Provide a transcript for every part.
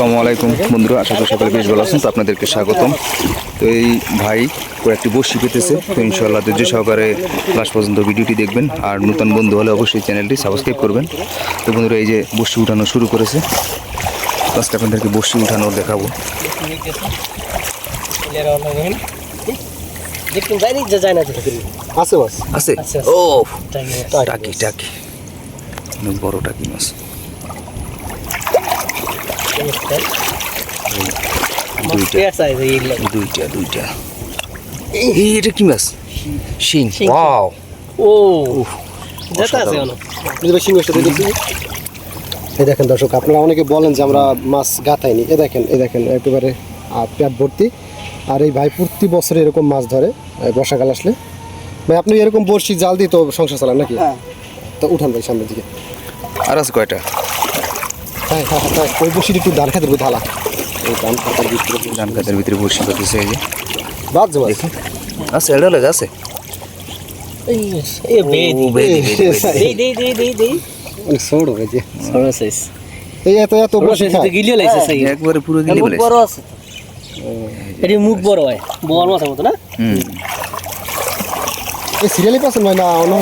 আসসালামু আলাইকুম। বন্ধুরা আশা করি সকালে বেশ ভালো আছেন তো আপনাদেরকে স্বাগতম। তো এই ভাই কয়েকটি বসি পেতেছে তো ইনশাল্লাহ ধৈর্য সহকারে লাস্ট পর্যন্ত ভিডিওটি দেখবেন। আর নতুন বন্ধু হলে অবশ্যই চ্যানেলটি সাবস্ক্রাইব করবেন। তো বন্ধুরা এই যে বসি উঠানো শুরু করেছে আজকে আপনাদেরকে বসি উঠানো দেখাবো। আছে। ও টাকি টাকি। অনেক বড় টাকি মাছ। দুইটা দুইটা এটা কি মাছ শিং। ওয়াও ও এই দেখেন দর্শক আপনারা অনেকে বলেন যে আমরা মাছ গাথাইনি এ দেখেন এ দেখেন একেবারে পেট ভর্তি আর এই ভাই প্রতি বছর এরকম মাছ ধরে বর্ষাকাল আসলে ভাই আপনি এরকম বড়শি জাল দিয়ে তো সংসার চালান নাকি তো উঠান ভাই সামনের দিকে আর আছে কয়টা হ্যাঁ হ্যাঁ হ্যাঁ ওই একটু ঢালা এই খাতার ভিতরে ধান বসে এই যে বাদ যে মাছ দেখি আছে এটা লেগে মুখ বড় হয় বড় মাছের মতো না হুম এই সিরিয়ালি পাচ্ছেন ভাই না অন্য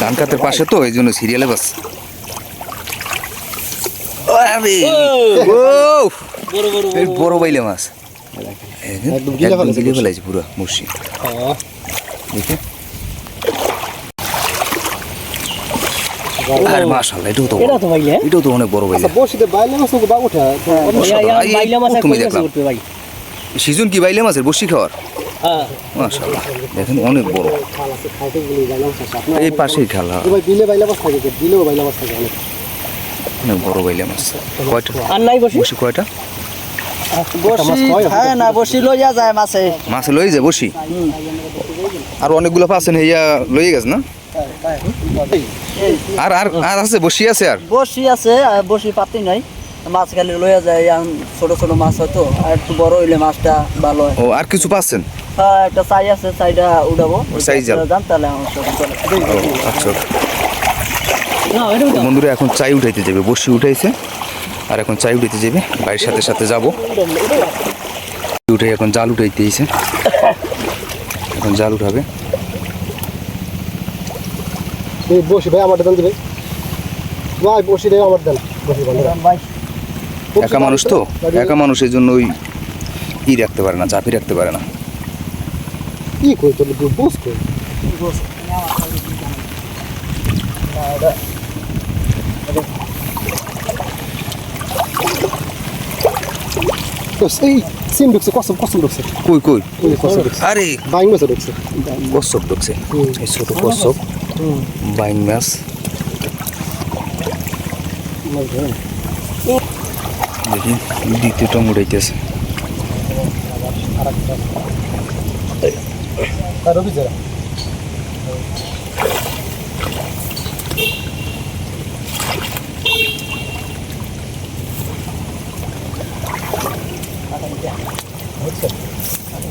ধান খাতের পাশে তো এই জন্য সিরিয়ালে বাস বড় বড় এই বড়। বাইলে মাছ। একদম গিলে একদম ফেলেছে গিলে বসি। ফেলাইছে পুরো মুর্শি আর মাশাআল্লাহ এটাও তো এটা তো ভাইলে এটাও তো অনেক বড় বাইলে। আচ্ছা বড়শিতে বাইলে মাছ বা ওঠে মাছ প্রথমে দেখলাম। ভাই। সিজন কি বাইলে মাছের? বসি খাওয়ার? হ্যাঁ। মাশাআল্লাহ দেখেন অনেক বড়। এই পাশেই খেলা ভাই বিলে বাইলে মাছ থাকে বিলেও বাইলে মাছ থাকে অনেক। অনেক বড় বাইলে মাছ। কয়টা? আর নাই বসি। বসি কয়টা? মাছ বসি হয়, খায় না বসি লইয়া যায় মাছে। মাছ লই যায় বসি? আর অনেকগুলো পাচ্ছেন হইয়া লই গেছে না? আর আর আর আছে বসি আছে আর? বসি আছে বসি পাতি নাই। মাছ খালি লইয়া যায় ছোট ছোট মাছ হয়তো আর একটু বড় হইলে মাছটা ভালো হয়। ও আর কিছু পাচ্ছেন? হ্যাঁ একটা চাই আছে চাইটা উঠাবো। চাই। জান তাহলে আমার আচ্ছা না তো বন্ধুরা এখন চাই উঠাইতে যাবে। বসি উঠাইছে আর এখন চাই উঠাইতে যাবে। বাড়ির সাথে সাথে যাব। উঠে এখন জাল উঠাইতে এসে এখন জাল উঠাবে। বসি ভাই আমার দেন দিবে। ভাই বসি দেয় আমার দেন। বসি একা মানুষ তো? একা মানুষের জন্য ওই ই রাখতে পারে না চাপি রাখতে পারে না। কি কই তোর বস কই? তো সেই সিম ঢুকছে কসম কসম ঢুকছে কই কই? এই আরে! বাইং মাছ ঢুকছে কচ্ছপ ঢুকছে। এই ছোট কচ্ছপ বাইন মাছ। দেখি দ্বিতীয় টং আর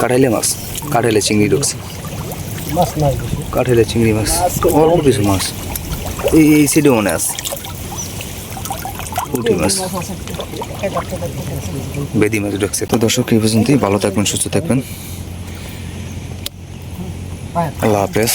কাঠাইলে মাছ, কাঠাইলে চিংড়ি ঢুকছে কাঠাইলে চিংড়ি মাছ, অল্প কিছু মাছ। এই এই সাইডে মনে আছে। পুঁটি মাছ। বেদি মাছ ঢুকছে তো দর্শক, এই পর্যন্তই। ভালো থাকবেন, সুস্থ থাকবেন। আল্লাহ হাফেজ।